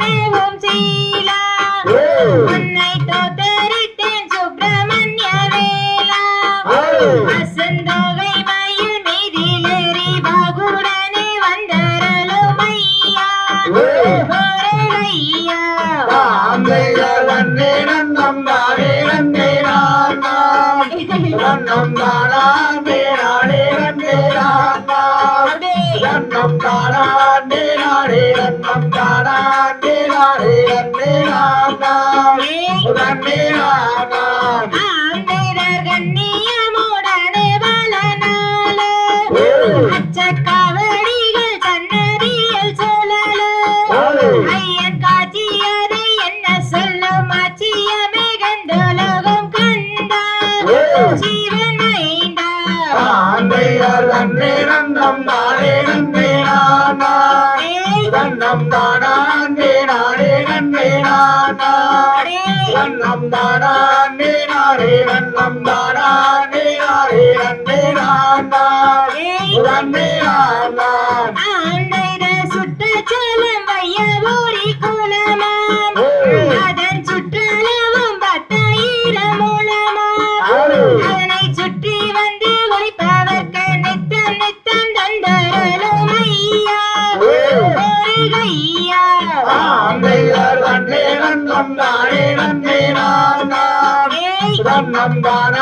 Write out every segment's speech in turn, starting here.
மேவும் சீலா. உன்னை தோத்தரித்தேன் சுப்பிரமணிய வேலா வசந்தோகை மயில் மீதிலேறி பாகுடனே வந்தரலும் ஐயா ஐயா ஆந்தையர் நன்னம் தானே நாடே நன்னம் தானே. நாடே நன்னே நானா நன்னே நானா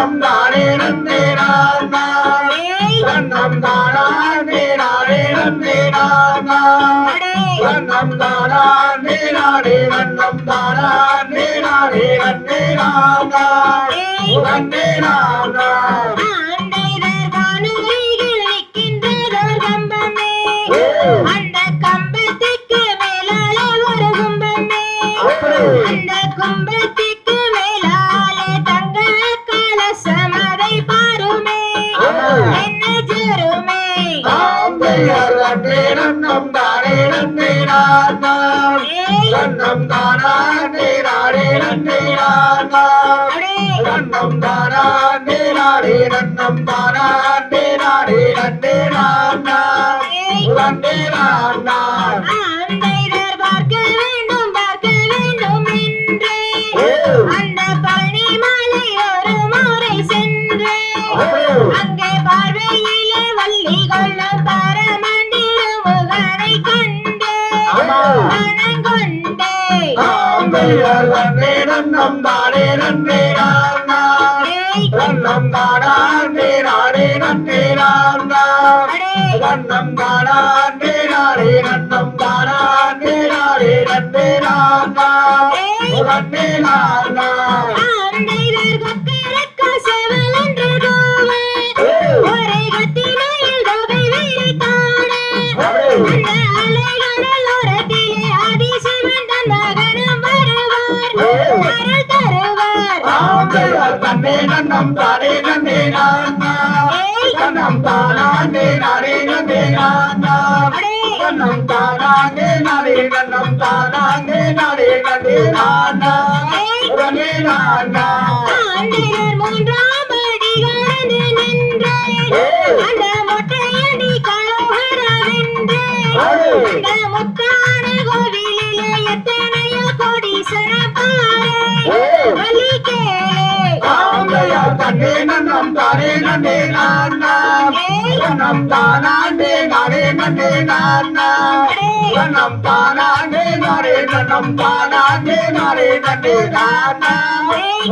நன்னம் தானே நன்னே நானா. நன்னம் தானே நாடே நன்னே நானா. நன்னம் தானே நாடே நன்னம் தானே நன்னே நானா. ஆண்டையர் வானுரையில் நிற்கின்றதோர் கம்பமே. அந்த என்ன ஜெருமே ஆந்தையர் நன்னே நன்னம் தானே நன்னே நானா நன்னம் தானே நாடே நன்னே நானா நன்னம் தானே நாடே நன்னம் வள்ளி கொள்ளும் பரமண்டிருமுகனை கண்டு மனம் கொண்டே. நன்னம் தானே நன்னே நானா நன்னம் தானே நாடே நன்னே நானா நன்னம் தானே நாடே நன்னம் தானே நாடே நன்னே நானா நன்னே நானா தன்னே நன்னம் தானே நன்னே நானா? நன்னம் தானே நாடே நன்னே நானா? நன்னம் தானே நாடே நன்னம் தானே நாடே நன்னே நானா? நன்னே நானா? ஆண்டையர் மூன்றாம் தானே நன்னே நானா. நன்னம் தானே நாடே நன்னே நானா. நன்னம் தானே நாடே நன்னம் தானே நாடே நன்னே நானா.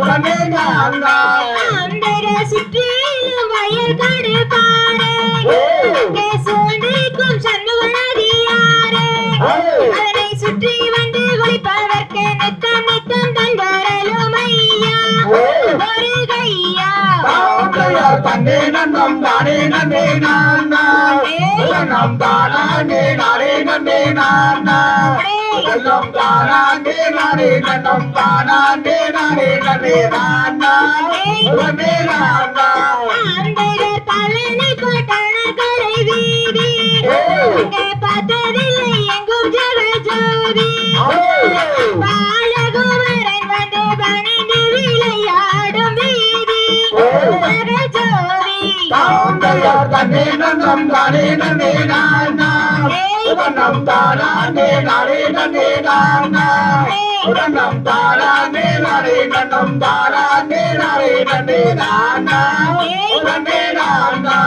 நன்னே நானா. ஆண்டையர் சுற்றிலும் வயல் தானே நன்னே நானா. நன்னம் தானே நாடே நன்னே நானா நன்னம் தானாண்டே நானே. நன்னம் தானாண்டே நானே நன்னே நானா நன்னே நானா. வீதி. அங்கே பார்த்ததில்லை எங்கும் ஜெக ஜோதி தாந்தையார் தன்னே நன்னம் தானே நன்னே நானா நன்னம் தானாண்டே நானே நன்னே நானா நன்னம் தானாண்டே நானே நன்னம் தானாண்டே நானே நன்னே நானா நன்னே நானா